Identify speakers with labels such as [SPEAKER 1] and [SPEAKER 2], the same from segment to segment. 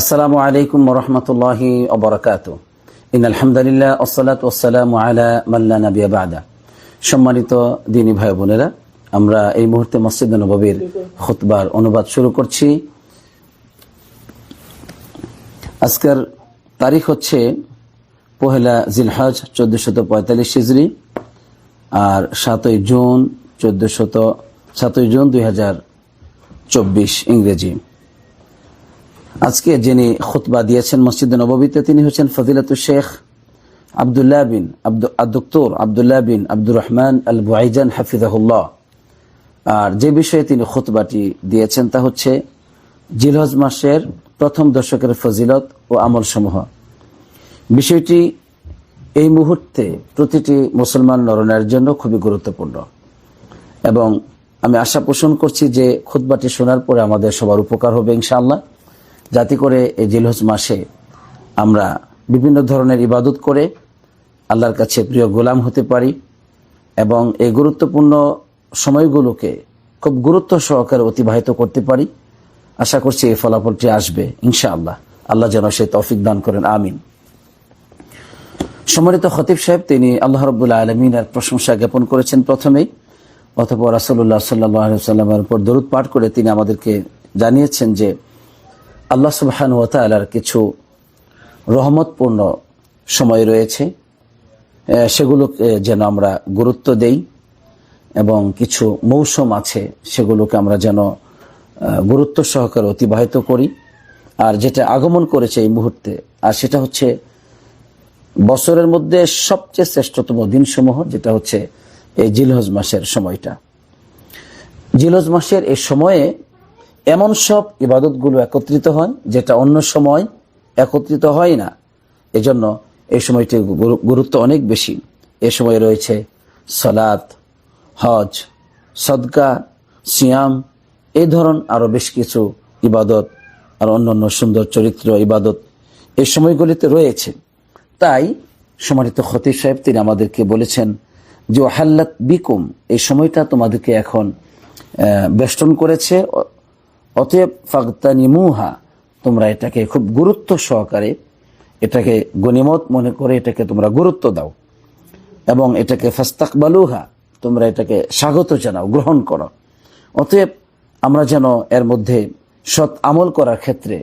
[SPEAKER 1] আসসালামু আলাইকুম রহমতুল্লাহি অবরাকাত ইন আলহামদুলিল্লাহ ওসালাত ওসালাম আলা মাল্লা নবিয়া বাদা। সম্মানিত দিনী ভাই বোনেরা, আমরা এই মুহূর্তে মসজিদ নবীর খুতবার অনুবাদ শুরু করছি। আজকের তারিখ হচ্ছে পহেলা জিলহজ চোদ্দশত পঁয়তাল্লিশ হিজড়ি আর সাতই জুন চোদ্দশত সাতই জুন দুই হাজার চব্বিশ ইংরেজি। আজকে যিনি খুতবা দিয়েছেন মসজিদে নববীতে, তিনি হচ্ছেন ফজিলাতুল শেখ আবদুল্লাহ বিন আব্দুক্তর আবদুল্লাহ বিন আব্দুর রহমান আল বুয়াইজান হাফিজাহুল্লাহ। আর যে বিষয়ে তিনি খুতবাটি দিয়েছেন তা হচ্ছে জিলহজ মাসের প্রথম দশকের ফজিলত ও আমল সমূহ বিষয়টি এই মুহূর্তে প্রতিটি মুসলমান নরনের জন্য খুবই গুরুত্বপূর্ণ। এবং আমি আশা পোষণ করছি যে খুতবাটি শোনার পরে আমাদের সবার উপকার হবে ইনশাআল্লাহ। যাতে করে এই জিলহজ মাসে আমরা বিভিন্ন ধরনের ইবাদত করে আল্লাহর কাছে প্রিয় গোলাম হতে পারি এবং এই গুরুত্বপূর্ণ সময়গুলোকে খুব গুরুত্ব সহকারে অতিবাহিত করতে পারি। আশা করছি এই ফলাফলটি আসবে, ইনশাআল্লাহ। আল্লাহ যেন সে তৌফিক দান করেন, আমিন। সম্মানিত খতিব সাহেব, তিনি আল্লাহ রবুল্লাহ আলমিনের প্রশংসা জ্ঞাপন করেছেন প্রথমেই অথবা রাসুল্লাহ সাল্লাহ সাল্লামের উপর দরুদ পাঠ করে তিনি আমাদেরকে জানিয়েছেন যে আল্লাহ সুবাহান ওয়াতালার কিছু রহমতপূর্ণ সময় রয়েছে। সেগুলোকে যেন আমরা গুরুত্ব দেই এবং কিছু মৌসুম আছে সেগুলোকে আমরা যেন গুরুত্ব সহকারে অতিবাহিত করি। আর যেটা আগমন করেছে এই মুহূর্তে, আর সেটা হচ্ছে বছরের মধ্যে সবচেয়ে শ্রেষ্ঠতম দিনসমূহ, যেটা হচ্ছে এই জিলহজ মাসের সময়টা। জিলহজ মাসের এই সময়ে এমন সব ইবাদতগুলো একত্রিত হয়, যেটা অন্য সময় একত্রিত হয় না। এজন্য এই সময়টির গুরুত্ব অনেক বেশি। এ সময় রয়েছে সলাত, হজ, সদকা, সিয়াম এই ধরন আরও বেশ কিছু ইবাদত আর অন্যান্য সুন্দর চরিত্র ইবাদত এই সময়গুলিতে রয়েছে। তাই সমানিত খতিব সাহেব, তিনি আমাদেরকে বলেছেন যে হাল্লাত বিকুম, এই সময়টা তোমাদেরকে এখন বেষ্টন করেছে অতএব ফাগতানিমুহা, তোমরা এটাকে খুব গুরুত্ব সহকারে, এটাকে গনিমত মনে করে এটাকে তোমরা গুরুত্ব দাও। এবং এটাকে ফাস্তাকবালুহা, তোমরা এটাকে স্বাগত জানাও, গ্রহণ করো। অতএব আমরা যেন এর মধ্যে সৎ আমল করার ক্ষেত্রে,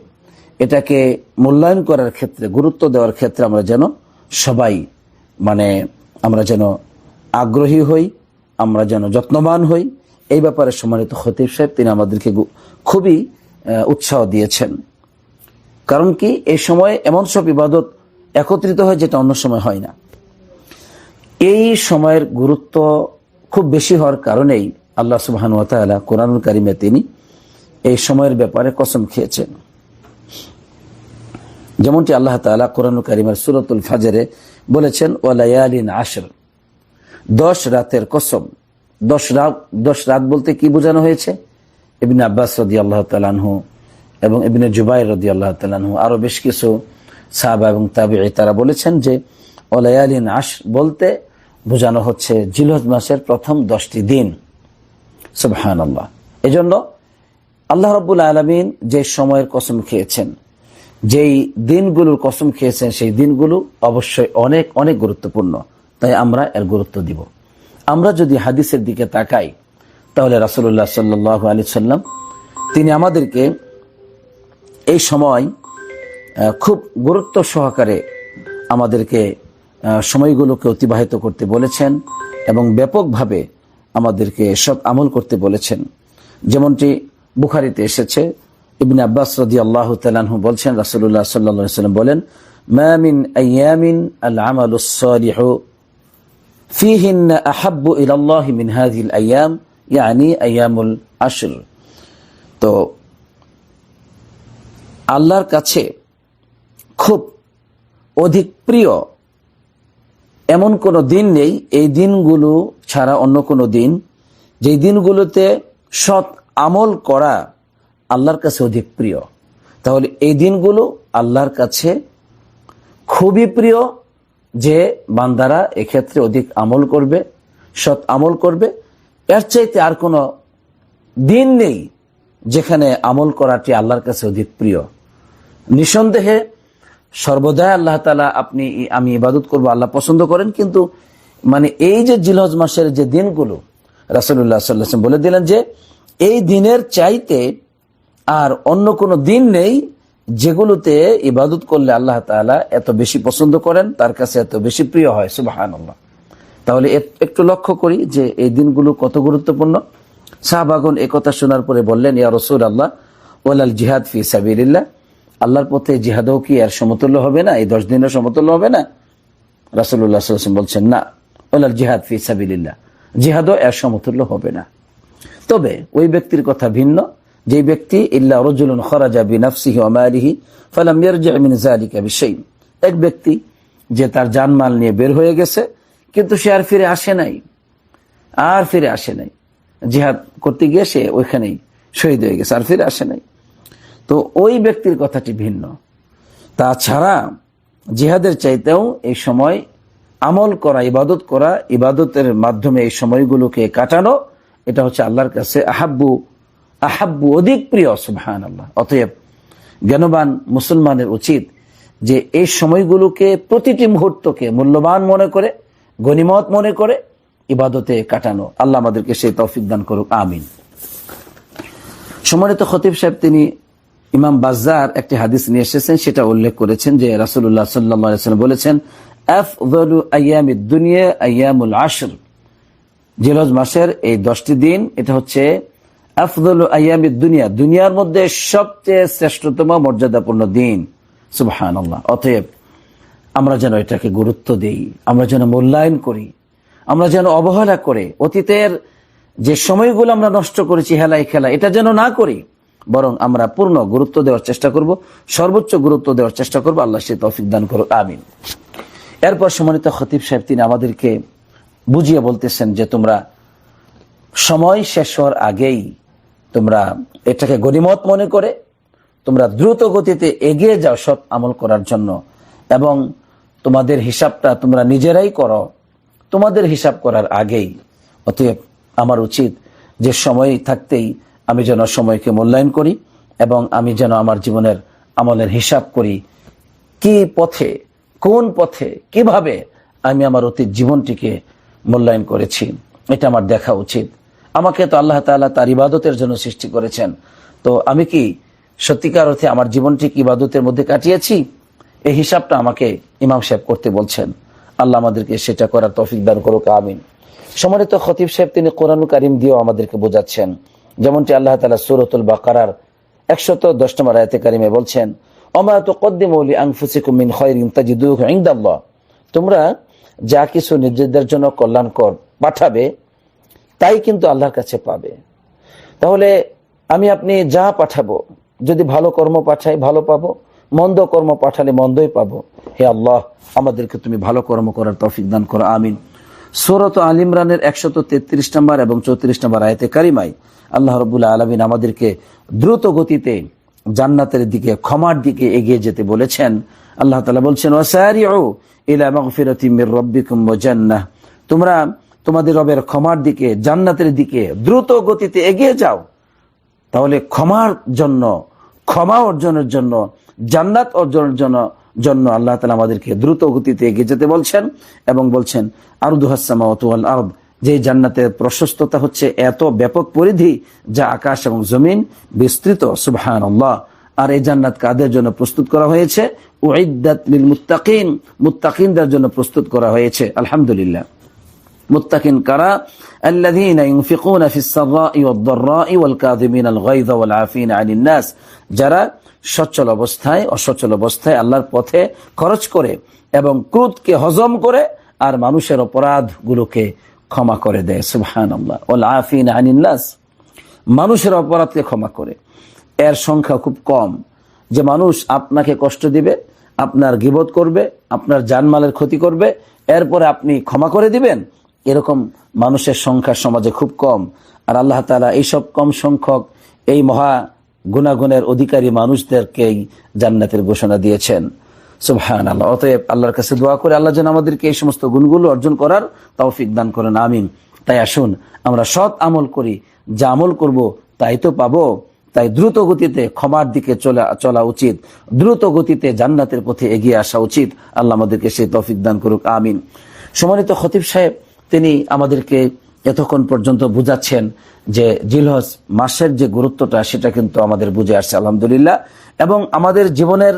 [SPEAKER 1] এটাকে মূল্যায়ন করার ক্ষেত্রে, গুরুত্ব দেওয়ার ক্ষেত্রে আমরা যেন সবাই মানে আমরা যেন আগ্রহী হই, আমরা যেন যত্নবান হই এই ব্যাপারে সম্মানিত খতিব সাহেব, তিনি আমাদেরকে খুবই উৎসাহ দিয়েছেন। কারণ কি এই সময় এমন সব ইবাদত একত্রিত হয় যেটা অন্য সময় হয় না। এই সময়ের গুরুত্ব খুব বেশি হওয়ার কারণেই আল্লাহ সুবাহান ওয়াতালা কোরআনুল কারিমে তিনি এই সময়ের ব্যাপারে কসম খেয়েছেন। যেমনটি আল্লাহ তালা কোরআনুল কারিমের সুরতুল ফাজরে বলেছেন ওয়ালায়ালিন আশর, দশ রাতের কসম। দশ রাত দশ রাত বলতে কি বোঝানো হয়েছে? ইবিন আব্বাস রদি আল্লাহ তালানহু এবং ইবিনে জুবাই রদি আল্লাহ তালানহু আরও বেশ কিছু সাহাবা এবং তাবি তারা বলেছেন যে ওলায়ালিন আশ বলতে বোঝানো হচ্ছে জিলহজ মাসের প্রথম দশটি দিন। সুবহান আল্লাহ এজন্য আল্লাহ রব্বুল আলমিন যে সময়ের কসম খেয়েছেন, যেই দিনগুলোর কসম খেয়েছেন, সেই দিনগুলো অবশ্যই অনেক অনেক গুরুত্বপূর্ণ। তাই আমরা এর গুরুত্ব দিব। আমরা যদি হাদিসের দিকে তাকাই, তাহলে রাসুল্লাহ সাল্লাহ সাল্লাম, তিনি আমাদেরকে এই সময় খুব গুরুত্ব সহকারে আমাদেরকে সময়গুলোকে অতিবাহিত করতে বলেছেন এবং ব্যাপকভাবে আমাদেরকে সব আমল করতে বলেছেন। যেমনটি বুখারিতে এসেছে, ইবিন আব্বাস রদি আল্লাহ তালু বলছেন রাসুল্লাহ সাল্লাম বলেন মামিন আল আমাল فيهن أحب إلى الله من هذه الأيام يعني أيام العشر তো আল্লাহর কাছে খুব অধিক প্রিয় এমন কোনো দিন নেই এই দিনগুলো ছাড়া অন্য কোনো দিন যেই দিনগুলোতে সৎ আমল করা আল্লাহর কাছে অধিক প্রিয় তাহলে এই দিনগুলো আল্লাহর কাছে খুবই প্রিয় যে বান্দারা এক্ষেত্রে অধিক আমল করবে, সৎ আমল করবে, এর চাইতে আর কোনো দিন নেই যেখানে আমল করাটি আল্লাহর কাছে অধিক প্রিয়। নিঃসন্দেহে সর্বদাই আল্লাহ তালা আপনি আমি ইবাদত করব, আল্লাহ পছন্দ করেন, কিন্তু মানে এই যে জিলহজ মাসের যে দিনগুলো রাসুল্লাহ সাল্লাম বলে দিলেন যে, এই দিনের চাইতে আর অন্য কোনো দিন নেই যেগুলোতে ইবাদত করলে আল্লাহ তাআলা এত বেশি পছন্দ করেন, তার কাছে এত বেশি প্রিয় হয় সুবাহান তাহলে একটু লক্ষ্য করি যে এই দিনগুলো কত গুরুত্বপূর্ণ। শাহবাগন একথা শোনার পরে বললেন, ইয়া রসুল আল্লাহ ওলাল জিহাদ ফি সাবিল্লাহ আল্লাহর পথে জিহাদও কি আর সমতুল্য হবে না? এই দশ দিনের সমতুল্য হবে না? রাসুল্লাহ সাল্লাম বলছেন, না ওলাল জিহাদ ফি সাবিল্লাহ জিহাদও এর সমতুল্য হবে না। তবে ওই ব্যক্তির কথা ভিন্ন। যে ব্যক্তি, ইল্লা রজুলুন খরাজা বিনাফসিহি ওমালিহি ফালাম ইয়ারজি মিন যালিকা বিশাইন এক ব্যক্তি যে তার জানমাল নিয়ে বের হয়ে গেছে, কিন্তু সে আর ফিরে আসে নাই। আর ফিরে আসে নাই। জিহাদ করতে গিয়ে সে ওইখানেই শহীদ হয়ে গেছে, আর ফিরে আসে নাই। তো ওই ব্যক্তির কথাটি ভিন্ন। তাছাড়া জিহাদের চাইতেও এই সময় আমল করা, ইবাদত করা, ইবাদতের মাধ্যমে এই সময়গুলোকে কাটানো, এটা হচ্ছে আল্লাহর কাছে আহাব্বু আহাব্বু অধিক প্রিয় সুবহান আল্লাহ অতএব জ্ঞানবান মুসলমানের উচিত যে এই সময়গুলোকে প্রতিটি মুহূর্তকে মূল্যবান মনে করে গনিমত মনে করে ইবাদতে কাটানো। আল্লাহ আমাদেরকে সেই তৌফিক দান করুক, আমিন। সম্মানিত খতিব সাহেব, তিনি ইমাম বাজার একটি হাদিস নিয়ে এসেছেন, সেটা উল্লেখ করেছেন যে রাসুল্লাহ সাল্লাম বলেছেন আয়ামুল আশর। জিলজ মাসের এই দশটি দিন, এটা হচ্ছে আফদল আয়ামি দুনিয়া, দুনিয়ার মধ্যে সবচেয়ে শ্রেষ্ঠতম মর্যাদাপূর্ণ দিন। সুবহান অতএব আমরা যেন এটাকে গুরুত্ব দিই, আমরা যেন মূল্যায়ন করি, আমরা যেন অবহেলা করে, অতীতের যে সময়গুলো আমরা নষ্ট করেছি হেলাই খেলা এটা যেন না করি, বরং আমরা পূর্ণ গুরুত্ব দেওয়ার চেষ্টা করব, সর্বোচ্চ গুরুত্ব দেওয়ার চেষ্টা করব, আল্লাহ সে তৌফিক দান করুক, আমিন। এরপর সম্মানিত খতিব সাহেব, তিনি আমাদেরকে বুঝিয়ে বলতেছেন যে তোমরা সময় শেষ হওয়ার আগেই তোমরা এটাকে গরিমত মনে করে তোমরা দ্রুত গতিতে এগিয়ে যাও সব আমল করার জন্য। এবং তোমাদের হিসাবটা তোমরা নিজেরাই করো। তোমাদের হিসাব করার আগেই। অতএব আমার উচিত যে সময় থাকতেই আমি যেন সময়কে মূল্যায়ন করি এবং আমি যেন আমার জীবনের আমলের হিসাব করি। কি পথে, কোন পথে, কীভাবে আমি আমার অতীত জীবনটিকে মূল্যায়ন করেছি, এটা আমার দেখা উচিত। আমাকে তো আল্লাহ তালা তার ইবাদতের জন্য সৃষ্টি করেছেন। তো আমি কি সত্যিকার অর্থে আমার জীবনটি ইবাদতের মধ্যে কাটিয়েছি? এই হিসাবটা আমাকে ইমাম সাহেব করতে বলছেন। আল্লাহ আমাদেরকে সেটা করার তৌফিক দান করুক, আমিন। সম্মানিত খতিব সাহেব, তিনি কোরআন কারিম দিয়েও আমাদেরকে বোঝাচ্ছেন। যেমনটি আল্লাহ তালা সুরতুল বাকারার একশত দশ নম্বর আয়তে কারিমে বলছেন তোমরা যা কিছু নিজেদের জন্য কল্যাণকর পাঠাবে তাই কিন্তু আল্লাহর কাছে পাবে। তাহলে আমি আপনি যা পাঠাবো, যদি ভালো কর্ম পাঠাই, ভালো পাবো, মন্দ কর্ম পাঠালে মন্দই পাবো। হে আল্লাহ, আমাদেরকে তুমি ভালো কর্ম করার তৌফিক দান করো, আমিন। সুরত আল ইমরানের একশত তেত্রিশ নম্বর এবং চৌত্রিশ নম্বর আয়তে কারিমাই আল্লাহ রবুল্লাহ আলমিন আমাদেরকে দ্রুত গতিতে জান্নাতের দিকে, ক্ষমার দিকে এগিয়ে যেতে বলেছেন। আল্লাহ তালা বলছেন ইলা মাগফিরাতি মির রাব্বিকুম ওয়া জান্নাহ। তোমরা তোমাদের রবের ক্ষমার দিকে, জান্নাতের দিকে দ্রুত গতিতে এগিয়ে যাও, তাহলে ক্ষমার জন্য, ক্ষমা অর্জনের জন্য, জান্নাত অর্জনের জন্য জন্য আল্লাহ তালা আমাদেরকে দ্রুত গতিতে এগিয়ে যেতে বলছেন এবং বলছেন, আরদ যে জান্নাতের প্রশস্ততা হচ্ছে এত ব্যাপক পরিধি যা আকাশ এবং জমিন বিস্তৃত সুবহান আর এই জান্নাত কাদের জন্য প্রস্তুত করা হয়েছে? ওয়াইদাত লিল মুত্তাকিন, মুত্তাকিনদের জন্য প্রস্তুত করা হয়েছে, আলহামদুলিল্লাহ। মুত্তাকিন কারা الذين ينفقون في السراء والضراء والكاظمين الغيظ والعافين عن الناس যারা সচ্ছল অবস্থায় অসচ্ছল অবস্থায় আল্লাহর পথে খরচ করে এবং ক্রোধকে হজম করে আর মানুষের অপরাধগুলোকে ক্ষমা করে দেয় সুবহানাল্লাহ ওয়াল আফিন আনিন নাস মানুষের অপরাধকে ক্ষমা করে এর সংখ্যা খুব কম যে মানুষ আপনাকে কষ্ট দিবে আপনার গিবত করবে আপনার জানমালের ক্ষতি করবে এরপরে আপনি ক্ষমা করে দিবেন এরকম মানুষের সংখ্যা সমাজে খুব কম। আর আল্লাহ তালা এইসব কম সংখ্যক এই মহা গুণাগুণের অধিকারী মানুষদেরকেই জান্নাতের ঘোষণা দিয়েছেন। সুবহান আল্লাহ অতএব আল্লাহর কাছে দোয়া করে আল্লাহ যেন আমাদেরকে এই সমস্ত গুণগুলো অর্জন করার তৌফিক দান করেন, আমিন। তাই আসুন, আমরা সৎ আমল করি, যা আমল করব তাই তো পাবো। তাই দ্রুত গতিতে ক্ষমার দিকে চলা চলা উচিত। দ্রুত গতিতে জান্নাতের পথে এগিয়ে আসা উচিত। আল্লাহ আমাদেরকে সেই তৌফিক দান করুক, আমিন। সম্মানিত খতিব সাহেব তিনি আমাদেরকে এতক্ষণ পর্যন্ত বুঝাচ্ছেন যে জিলহস মাসের যে গুরুত্বটা, সেটা কিন্তু আমাদের বুঝে আসছে, আলহামদুলিল্লাহ। এবং আমাদের জীবনের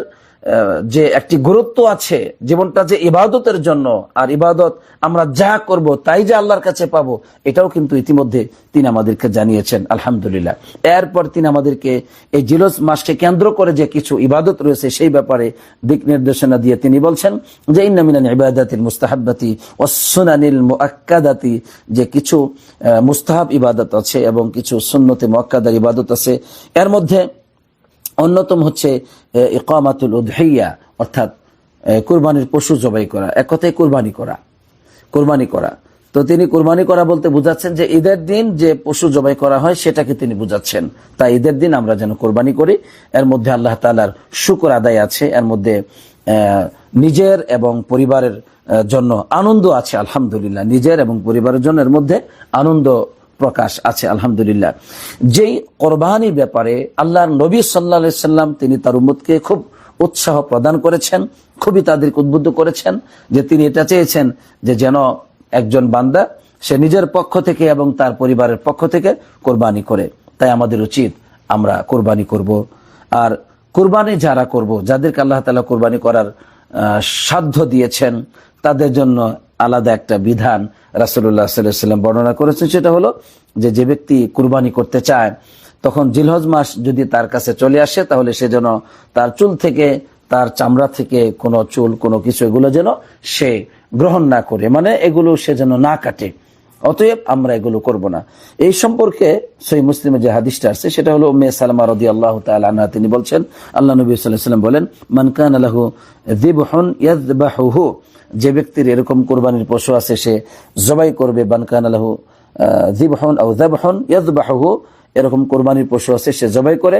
[SPEAKER 1] যে একটি গুরুত্ব আছে জীবনটা যে ইবাদতের জন্য, আর ইবাদত আমরা যা করব তাই যে আল্লাহর কাছে পাবো, এটাও কিন্তু ইতিমধ্যে তিনি আমাদেরকে জানিয়েছেন, আলহামদুলিল্লাহ। এরপর তিনি আমাদেরকে এই জিলস মাসকে কেন্দ্র করে যে কিছু ইবাদত রয়েছে সেই ব্যাপারে দিক নির্দেশনা দিয়ে তিনি বলছেন যে ইন্নামিনান ইবাদাতিল মুস্তাহাব্বাতি ওয়াসসুনানিল মুআক্কাদাতি যে কিছু মুস্তাহাব ইবাদত আছে এবং কিছু সুন্নতে মোয়াক্কাদার ইবাদত আছে। এর মধ্যে অন্যতম হচ্ছে ইকামাতুল উদহিয়া, অর্থাৎ কুরবানির পশু জবাই করা, এক কথায় কুরবানি করা কুরবানি করা। তো তিনি কুরবানি করা বলতে বুঝাচ্ছেন যে ঈদের দিন যে পশু জবাই করা হয় সেটাকে তিনি বুঝাচ্ছেন। তাই ঈদের দিন আমরা যেন কোরবানি করি, এর মধ্যে আল্লাহ তালার শুকর আদায় আছে, এর মধ্যে নিজের এবং পরিবারের জন্য আনন্দ আছে, আলহামদুলিল্লাহ, নিজের এবং পরিবারের জন্য এর মধ্যে আনন্দ প্রকাশ আছে, আলহামদুলিল্লাহ। যেই কোরবানির ব্যাপারে আল্লাহ নবী সাল্লা সাল্লাম তিনি তার উম্মতকে খুব উৎসাহ প্রদান করেছেন, খুবই তাদেরকে উদ্বুদ্ধ করেছেন যে তিনি এটা চেয়েছেন যে যেন একজন বান্দা সে নিজের পক্ষ থেকে এবং তার পরিবারের পক্ষ থেকে কোরবানি করে। তাই আমাদের উচিত আমরা কোরবানি করব। আর কোরবানি যারা করব, যাদেরকে আল্লাহ তালা কোরবানি করার সাধ্য দিয়েছেন, তাদের জন্য আলাদা একটা বিধান রাসুল্লাহ সাল্লাম বর্ণনা করেছেন, সেটা হলো যে যে ব্যক্তি কুরবানি করতে চায়, তখন জিলহজ মাস যদি তার কাছে চলে আসে, তাহলে সে যেন তার চুল থেকে, তার চামড়া থেকে কোনো চুল, কোনো কিছু এগুলো যেন সে গ্রহণ না করে। মানে এগুলো সে যেন না কাটে। অতএব আমরা এগুলো করব না। এই সম্পর্কে সই মুসলিমে যে হাদিসটা আছে, সেটা হলো মে সালমা রদি আল্লাহ তালা তিনি বলছেন, আল্লাহ নবী সাল্লাম বলেন মানকান আলাহু দিবহন ইয়াদবাহুহু যে ব্যক্তির এরকম কোরবানির পশু আছে, সে জবাই করবে, বানকান আলাহু দিবহন আউ ইয়াদবাহুহু এরকম কোরবানির পশু আছে, সে জবাই করে।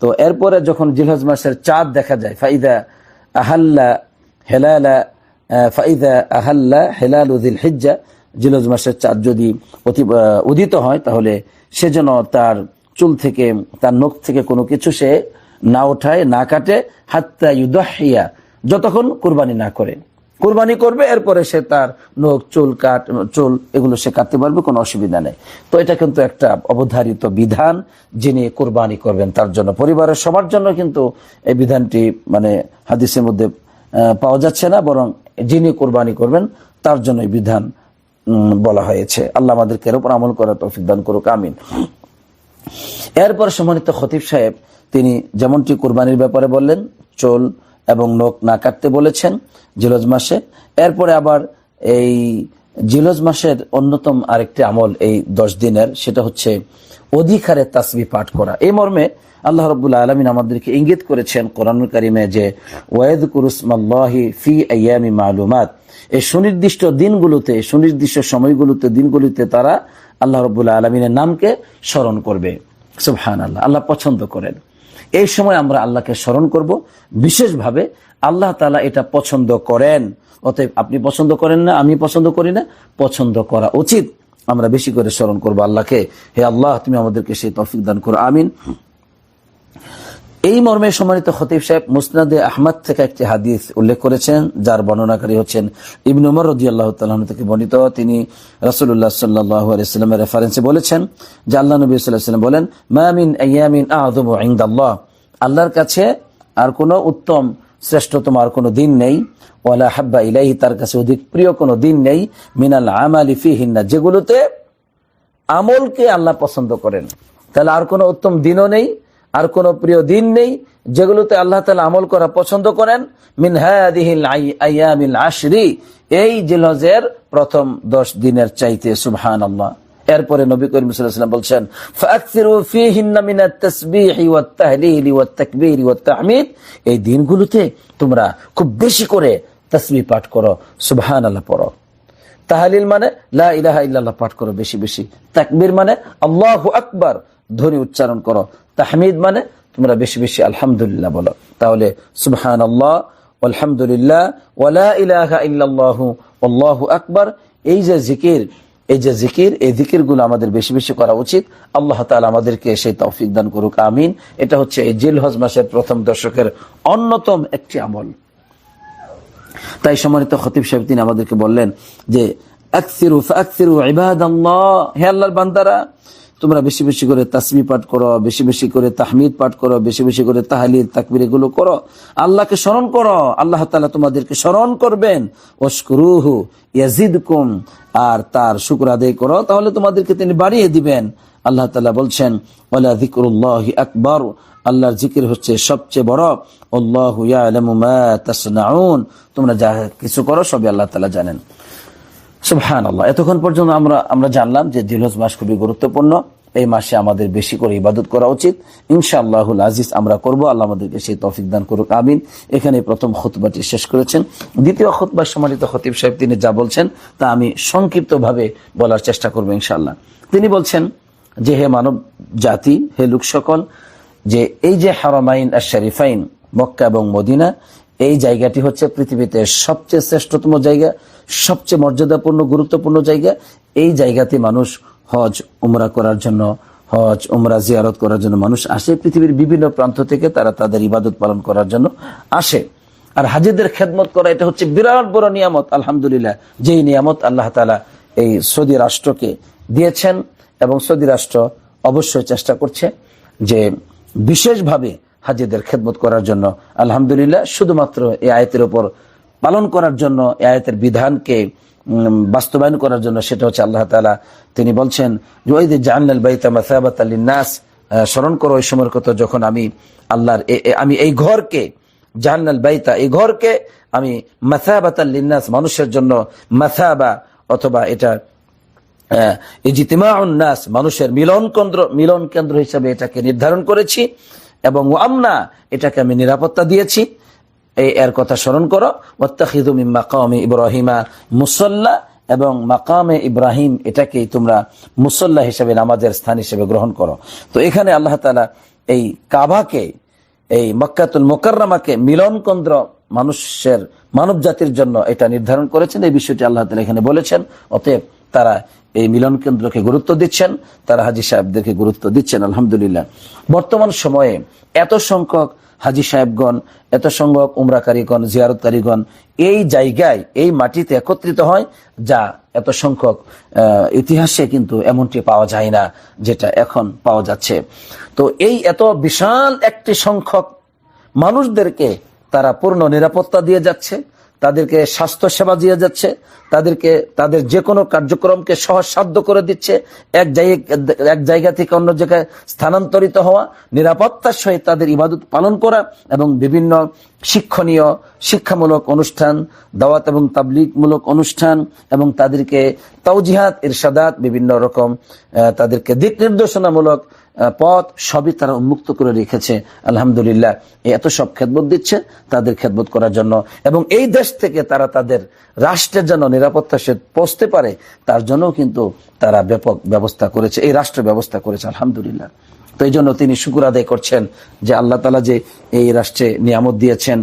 [SPEAKER 1] তো এরপরে যখন জিলহজ মাসের চাঁদ দেখা যায়, ফাইদা আহাল্লা হেলালা ফাইদা আহাল্লা হেলাল উদিল হিজ্জা জিলজ মাসের চাঁদ যদি অতি উদিত হয়, তাহলে সে যেন তার চুল থেকে, তার নখ থেকে কোনো কিছু সে না ওঠায় না কাটে, হাত্তা ইউদাহিয়া, যতক্ষণ কোরবানি না করে। কুরবানি করবে, এরপরে সে তার নখ, চুল কাট, চুল এগুলো সে কাটতে পারবে, কোনো অসুবিধা নেই। তো এটা কিন্তু একটা অবধারিত বিধান যিনি কোরবানি করবেন তার জন্য। পরিবারের সবার জন্য কিন্তু এই বিধানটি মানে হাদিসের মধ্যে পাওয়া যাচ্ছে না, বরং যিনি কোরবানি করবেন তার জন্য এই বিধান বলা হয়েছে। আল্লাহ আমাদেরকে এর উপর আমল করার তৌফিক দান করুক, আমিন। এরপর সম্মানিত খতিব সাহেব, তিনি যেমনটি কোরবানির ব্যাপারে বললেন, চোল এবং নখ না কাটতে বলেছেন জিলজ মাসে। এরপরে আবার এই জিলজ মাসের অন্যতম আরেকটি আমল এই দশ দিনের, সেটা হচ্ছে অধিকারে তাসবি পাঠ করা। এই মর্মে আল্লাহ রবুল্লা আলমিন আমাদেরকে ইঙ্গিত করেছেন কোরআন কারিমে যে ওয়েদ কুরুসমাল্লাহি ফি আয়ামি মালুমাত। এই সুনির্দিষ্ট দিনগুলোতে, সুনির্দিষ্ট সময়গুলোতে, দিনগুলোতে তারা আল্লাহ রবুল্লা আলমিনের নামকে স্মরণ করবে। সুবহান আল্লাহ আল্লাহ পছন্দ করেন। এই সময় আমরা আল্লাহকে স্মরণ করব। বিশেষভাবে আল্লাহ তালা এটা পছন্দ করেন। অতএব আপনি পছন্দ করেন না, আমি পছন্দ করি না, পছন্দ করা উচিত। আমরা বেশি করে স্মরণ করব আল্লাহকে। হে আল্লাহ, তুমি আমাদেরকে সেই তফিক দান করো। আমিন। এই মর্মে সম্মানিত খতিব সাহেব, মুসনাদে আহমদ থেকে একটি হাদিস উল্লেখ করেছেন, যার বর্ণনাকারী হচ্ছেন ইবন উমর রদি আল্লাহ থেকে বর্ণিত। তিনি রাসুল্লাহ সাল্লাহামের রেফারেন্সে বলেছেন, যে আল্লাহ নবী সাল্লাম বলেন মামিন আয়ামিন আদম ইংদাল্লাহ আল্লাহর কাছে আর কোনো উত্তম, শ্রেষ্ঠতম আর কোনো দিন নেই। ওয়ালা হাব্বা ইলাহি তার কাছে অধিক প্রিয় কোনো দিন নেই। মিনাল আমালি ফিহিন্না, যেগুলোতে আমলকে আল্লাহ পছন্দ করেন। তাহলে আর কোনো উত্তম দিনও নেই আর কোনো প্রিয় দিন নেই যেগুলোতে আল্লাহ তালা আমল করা পছন্দ করেন, মিন হাদিহিল আইয়ামিল আশরি, এই জিলহজের প্রথম দশ দিনের চাইতে সুবহান আল্লাহ এরপরে নবী করিম বলছেন এই দিনগুলোতে তোমরা খুব বেশি করে তাসবিহ পাঠ করো, সুবহানাল্লাহ পড়ো। তাহালিল মানে লা ইলাহা ইল্লাল্লাহ পাঠ করো বেশি বেশি। তাকবীর মানে আল্লাহু আকবার, ধ্বনি উচ্চারণ করো তাহমিদ মানে তোমরা বেশি বেশি আলহামদুলিল্লাহ বলো। তাহলে সুবহান আল্লাহ আলহামদুলিল্লাহ ওয়ালা ইলাহা ইল্লাল্লাহু আল্লাহু আকবার। এই যে জিকির, এই যে জিকির, এই জিকিরগুলো আমাদের বেশি বেশি করা উচিত। আল্লাহ তালা আমাদেরকে সেই তৌফিক দান করুক, আমিন। এটা হচ্ছে এই জিল হজ মাসের প্রথম দর্শকের অন্যতম একটি আমল। তাই সম্মানিত খতিব সাহেব, তিনি আমাদেরকে বললেন যে হে আল্লাহর বান্দারা তোমরা বেশি বেশি করে তাসমি পাঠ করো, বেশি বেশি করে তাহমিদ পাঠ করো, বেশি বেশি করে তাহালিদ তাকবির এগুলো করো। আল্লাহকে স্মরণ করো। আল্লাহ তাআলা তোমাদেরকে স্মরণ করবেন। ওয়াশকুরুহু ইয়াজিদকুম, আর তার শুকর আদায় করো। তাহলে তোমাদেরকে তিনি বাড়িয়ে দিবেন। আল্লাহ তালা বলছেন আকবার আল্লাহর জিকির হচ্ছে সবচেয়ে বড়। আল্লাহু তোমরা যা কিছু করো সবই আল্লাহ তালা জানেন। সুবহান আল্লাহ এতক্ষণ পর্যন্ত আমরা আমরা জানলাম যে জিলহজ মাস খুবই গুরুত্বপূর্ণ। এই মাসে আমাদের বেশি করে ইবাদত করা উচিত। ইনশাআল্লাহুল আজিজ আমরা করব। আল্লাহ আমাদেরকে সেই তৌফিক দান করুক। আমিন। এখানে প্রথম খুতবাটি শেষ করেছেন। দ্বিতীয় খুতবা সম্মানিত খতিব সাহেব, তিনি যা বলছেন তা আমি সংক্ষিপ্তভাবে বলার চেষ্টা করব ইনশাআল্লাহ। তিনি বলছেন যে, হে মানব জাতি, হে লোক সকল যে এই যে হারামাইন আর শরীফাইন মক্কা এবং মদিনা এই জায়গাটি হচ্ছে পৃথিবীতে সবচেয়ে শ্রেষ্ঠতম জায়গা, সবচেয়ে মর্যাদাপূর্ণ, গুরুত্বপূর্ণ জায়গা। এই জায়গাতে মানুষ হজ, উমরা করার জন্য, হজ, উমরা জিয়ারত করার জন্য মানুষ আসে। পৃথিবীর বিভিন্ন প্রান্ত থেকে তারা তাদের ইবাদত পালন করার জন্য আসে। আর হাজিদের খেদমত করা, এটা হচ্ছে বিরাট বড় নিয়ামত, আলহামদুলিল্লাহ। যেই নিয়ামত আল্লাহ তালা এই সৌদি রাষ্ট্রকে দিয়েছেন এবং সৌদি রাষ্ট্র অবশ্যই চেষ্টা করছে যে বিশেষভাবে হাজিদের খেদমত করার জন্য। আলহামদুলিল্লাহ শুধুমাত্র এই আয়তের উপর পালন করার জন্য এই আয়তের বিধানকে বাস্তবায়ন করার জন্য সেটা হচ্ছে আল্লাহ তালা তিনি বলছেন ওই জাহান্নাল বাইতা মাসাবাত নাস স্মরণ করো ওই সময়ের কথা যখন আমি আল্লাহর আমি এই ঘরকে জাহান্নাল বাইতা এই ঘরকে আমি মাসাবাত লিন্নাস মানুষের জন্য মাসাবা অথবা এটা আহ, ইজতিমাউন নাস মানুষের মিলন কেন্দ্র মিলন কেন্দ্র হিসেবে এটাকে নির্ধারণ করেছি। এবং আমনা এটাকে আমি নিরাপত্তা দিয়েছি। এই এর কথা স্মরণ করো। ওয়াত্তাখিযু মিন মাকামি ইব্রাহিমা মুসাল্লা এবং মাকামে ইব্রাহিম এটাকেই তোমরা মুসল্লা হিসেবে, নামাজের স্থান হিসেবে গ্রহণ করো। তো এখানে আল্লাহ তাআলা এই কাভাকে এই মক্কাতুল মোকাররমাকে মিলন কেন্দ্র মানুষের মানব জাতির জন্য এটা নির্ধারণ করেছেন। এই বিষয়টি আল্লাহ তাআলা এখানে বলেছেন। অতএব তারা এই মিলন কেন্দ্রকে গুরুত্ব দিচ্ছেন, তারা হাজি সাহেবদেরকে গুরুত্ব দিচ্ছেন, আলহামদুলিল্লাহ। বর্তমান সময়ে এত সংখ্যক হাজি সাহেবগণ, এত সংখ্যক উমরাকারীগণ, জিয়ারতকারীগণ এই জায়গায়, এই মাটিতে একত্রিত হয়, যা এত সংখ্যক ইতিহাসে কিন্তু এমনটি পাওয়া যায় না, যেটা এখন পাওয়া যাচ্ছে। তো এই এত বিশাল একটি সংখ্যক মানুষদেরকে তারা পূর্ণ নিরাপত্তা দিয়ে যাচ্ছে তাদেরকে স্বাস্থ্য সেবা দিয়ে যাচ্ছে, তাদেরকে, তাদের যে কোনো কার্যক্রমকে সহজসাধ্য করে দিচ্ছে, এক জায়গা এক জায়গা থেকে অন্য জায়গায় স্থানান্তরিত হওয়া, নিরাপত্তার সহিত তাদের ইবাদত পালন করা এবং বিভিন্ন শিক্ষণীয়, শিক্ষামূলক অনুষ্ঠান, দাওয়াত এবং তাবলিগমূলক অনুষ্ঠান এবং তাদেরকে তাওজিহাত, ইরশাদাত, বিভিন্ন রকম তাদেরকে দিক নির্দেশনামূলক পথ সবই তারা উন্মুক্ত করে রেখেছে। আলহামদুলিল্লাহ এত সব খেদমত দিচ্ছে তাদের খেদমত করার জন্য। এবং এই দেশ থেকে তারা তাদের রাষ্ট্রের জন্য নিরাপত্তা সে পৌঁছতে পারে, তার জন্য কিন্তু তারা ব্যাপক ব্যবস্থা করেছে, এই রাষ্ট্র ব্যবস্থা করেছে, আলহামদুলিল্লাহ। তো এই জন্য তিনি শুকুর আদায় করছেন যে আল্লাহ তালা যে এই রাষ্ট্রে নিয়ামত দিয়েছেন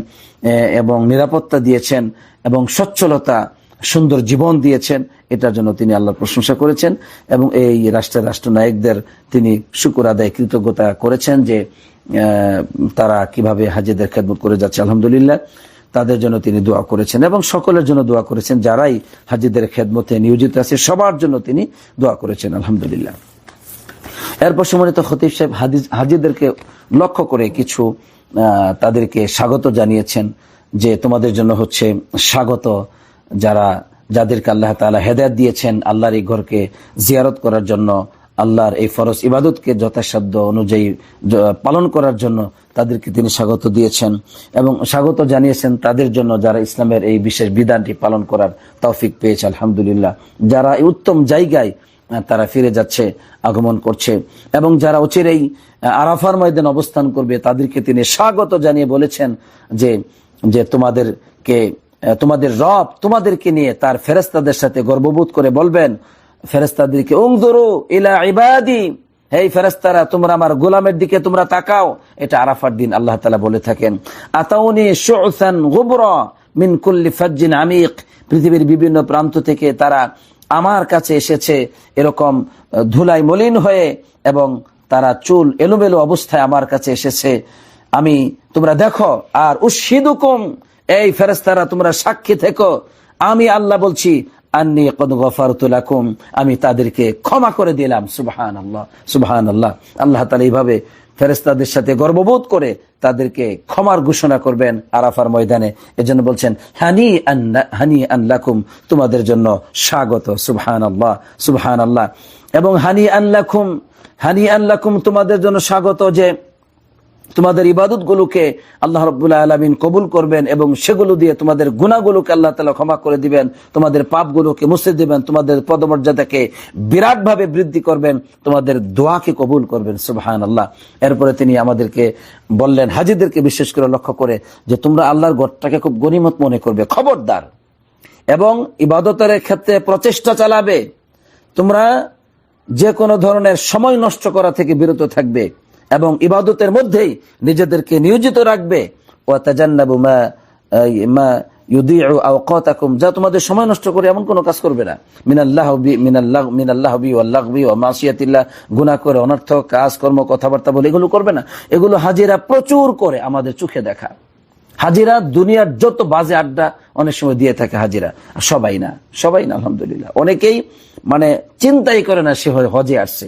[SPEAKER 1] এবং নিরাপত্তা দিয়েছেন, এবং সচ্ছলতা সুন্দর জীবন দিয়েছেন, এটার জন্য তিনি আল্লাহর প্রশংসা করেছেন এবং এই রাষ্ট্রের রাষ্ট্রনায়কদের তিনি শুকুর আদায়, কৃতজ্ঞতা করেছেন যে তারা কীভাবে হাজিদের খেদমত করে যাচ্ছে, আলহামদুলিল্লাহ। তাদের জন্য তিনি দোয়া করেছেন এবং সকলের জন্য দোয়া করেছেন, যারাই হাজিদের খেদমতে নিয়োজিত আছে, সবার জন্য তিনি দোয়া করেছেন, আলহামদুলিল্লাহ। এরপর সম্মানিত খতিব সাহেব, হাদিস- হাজিদেরকে লক্ষ্য করে কিছু তাদেরকে স্বাগত জানিয়েছেন যে, তোমাদের জন্য হচ্ছে স্বাগত যারা, যাদেরকে আল্লাহ তাআলা হেদায়ত দিয়েছেন আল্লাহর এই ঘরকে জিয়ারত করার জন্য, আল্লাহর এই ফরজ ইবাদতকে যথাসাধ্য অনুযায়ী পালন করার জন্য তাদেরকে তিনি স্বাগত দিয়েছেন এবং স্বাগত জানিয়েছেন তাদের জন্য যারা ইসলামের এই বিশেষ বিধানটি পালন করার তৌফিক পেয়েছে, আলহামদুলিল্লাহ। যারা এই উত্তম জায়গায় তারা ফিরে যাচ্ছে, আগমন করছে এবং যারা অচিরেই আরাফার ময়দান অবস্থান করবে তাদেরকে তিনি স্বাগত জানিয়ে বলেছেন যে যে তোমাদেরকে তোমাদের রব তোমাদেরকে নিয়ে তার ফেরেস্তাদের সাথে গর্ববোধ করে বলবেন ফেরেস্তাদেরকে উংদুরু ইলা ইবাদি এই ফেরেস্তারা তোমরা আমার গোলামের দিকে তোমরা তাকাও। এটা আরাফার দিন আল্লাহ তালা বলে থাকেন। আতাউনি শুসান গুবরা মিন কুল্লি ফাজ্জিন আমিক। পৃথিবীর বিভিন্ন প্রান্ত থেকে তারা আমার কাছে এসেছে এরকম ধুলাই মলিন হয়ে এবং তারা চুল এলোমেলো অবস্থায় আমার কাছে এসেছে। আমি, তোমরা দেখো, আর উশিদুকুম এই ফেরেস্তারা তোমরা সাক্ষী থেকো। আমি আল্লাহ বলছি আমি তাদেরকে ক্ষমা করে দিলাম। সুবহান আল্লাহ সুবহান আল্লাহ আল্লাহ তালা এইভাবে ফেরেস্তাদের সাথে গর্ববোধ করে তাদেরকে ক্ষমার ঘোষণা করবেন আরাফার ময়দানে। এজন্য বলছেন, হানি হানি আল্লাকুম তোমাদের জন্য স্বাগত। সুবহান আল্লাহ সুবহান আল্লাহ এবং হানি আল্লাকুম হানি আল্লাকুম তোমাদের জন্য স্বাগত যে তোমাদের ইবাদত গুলোকে আল্লাহ রব্বুল্লাহ আলমিন কবুল করবেন এবং সেগুলো দিয়ে তোমাদের গুণাগুলোকে আল্লাহ তালা ক্ষমা করে দিবেন, তোমাদের পাপগুলোকে মুছে দিবেন, তোমাদের পদমর্যাদাকে বিরাটভাবে বৃদ্ধি করবেন, তোমাদের দোয়াকে কবুল করবেন সুবহান আল্লাহ এরপরে তিনি আমাদেরকে বললেন, হাজিদেরকে বিশেষ করে লক্ষ্য করে যে তোমরা আল্লাহর গড়টাকে খুব গনিমত মনে করবে, খবরদার। এবং ইবাদতের ক্ষেত্রে প্রচেষ্টা চালাবে। তোমরা যে কোনো ধরনের সময় নষ্ট করা থেকে বিরত থাকবে। এবং ইবাদতের মধ্যেই নিজেদেরকে নিয়োজিত রাখবে। ও তাজান্নাবু মা মা যা তোমাদের সময় নষ্ট করে এমন কোনো কাজ করবে না। মিনাল্লাহ মিনাল্লাহ মিনাল্লাহ বি ওয়াল্লাহবি ও মাসিয়াতিল্লাহ, গুনাহ করে অনর্থক কাজ, কর্ম, কথাবার্তা বলে এগুলো করবে না। এগুলো হাজিরা প্রচুর করে আমাদের চোখে দেখা। হাজিরা দুনিয়ার যত বাজে আড্ডা অনেক সময় দিয়ে থাকে হাজিরা। সবাই না সবাই না, আলহামদুলিল্লাহ। অনেকেই মানে চিন্তাই করে না সে হজে আসছে।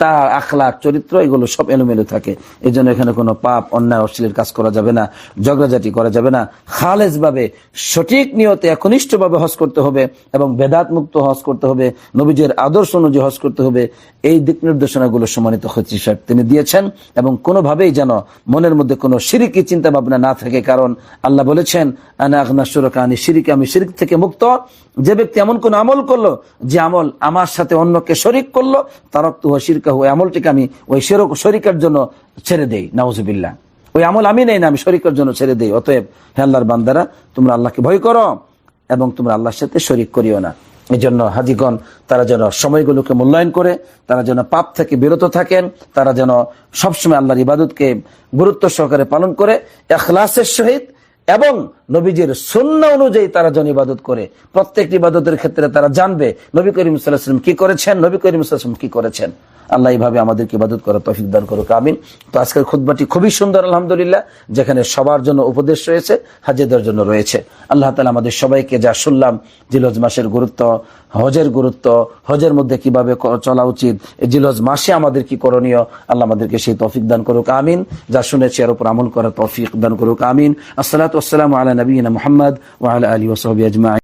[SPEAKER 1] তার আখলাক চরিত্র, এগুলো সব এলোমেলো থাকে। এই জন্য এখানে কোনো পাপ, অন্যায় অশ্লীল কাজ করা যাবে না, ঝগড়াঝাটি করা যাবে না। খালেজ ভাবে সঠিক নিয়তে একনিষ্ঠ ভাবে হজ করতে হবে এবং বেদাত মুক্ত হজ করতে হবে, নবীজের আদর্শ অনুযায়ী হজ করতে হবে। এই দিক নির্দেশনাগুলো সম্মানিত খতি সাহেব তিনি দিয়েছেন এবং কোনোভাবেই যেন মনের মধ্যে কোনো সিরিকি চিন্তা ভাবনা না থাকে, কারণ আল্লাহ বলেছেন, আনা আগনা সুরকা আনি সিরিকে আমি সিরিক থেকে মুক্ত। যে ব্যক্তি এমন কোন আমল করল, যে আমল আমার সাথে অন্যকে শরিক করল তার রক্ত শিরকা ওই আমলটিকে আমি ওই শিরক শরিকের জন্য ছেড়ে দেই, নাউজুবিল্লাহ। ওই আমল আমি নেই না, আমি শরিকের জন্য ছেড়ে দেই। অতএব হে আল্লাহর বান্দারা, তোমরা আল্লাহকে ভয় করো এবং তোমরা আল্লাহর সাথে শরিক করিও না। এই জন্য হাজিগণ, তারা যেন সময়গুলোকে মূল্যায়ন করে, তারা যেন পাপ থেকে বিরত থাকেন, তারা যেন সবসময় আল্লাহর ইবাদতকে গুরুত্ব সহকারে পালন করে, এখলাসের সহিত এবং নবীজির শূন্য অনুযায়ী তারা যেন ইবাদত করে, প্রত্যেকটি ইবাদতের ক্ষেত্রে তারা জানবে নবী করিম সাল্লাহাম কি করেছেন, নবী করিম সাল্লাম কি করেছেন। আল্লাহ এইভাবে আমাদেরকে ইবাদত করার তফিক দান করুক, আমিন। তো আজকের খুদ্বাটি খুবই সুন্দর, আলহামদুলিল্লাহ, যেখানে সবার জন্য উপদেশ রয়েছে, হাজিদের জন্য রয়েছে। আল্লাহ তালা আমাদের সবাইকে যা শুনলাম জিলজ মাসের গুরুত্ব, হজের গুরুত্ব, হজের মধ্যে কীভাবে চলা উচিত জিলজ মাসে আমাদের কি করণীয়, আল্লাহ আমাদেরকে সেই তফিক দান করুক, আমিন। যা শুনেছি এর উপর আমল করার তৌফিক দান করুক, আমিন। আসসালাতু আসসালামু আলা নবীনা মুহাম্মদ ওয়া আলা আলিহি ওয়া সাহবিহি আজমাইন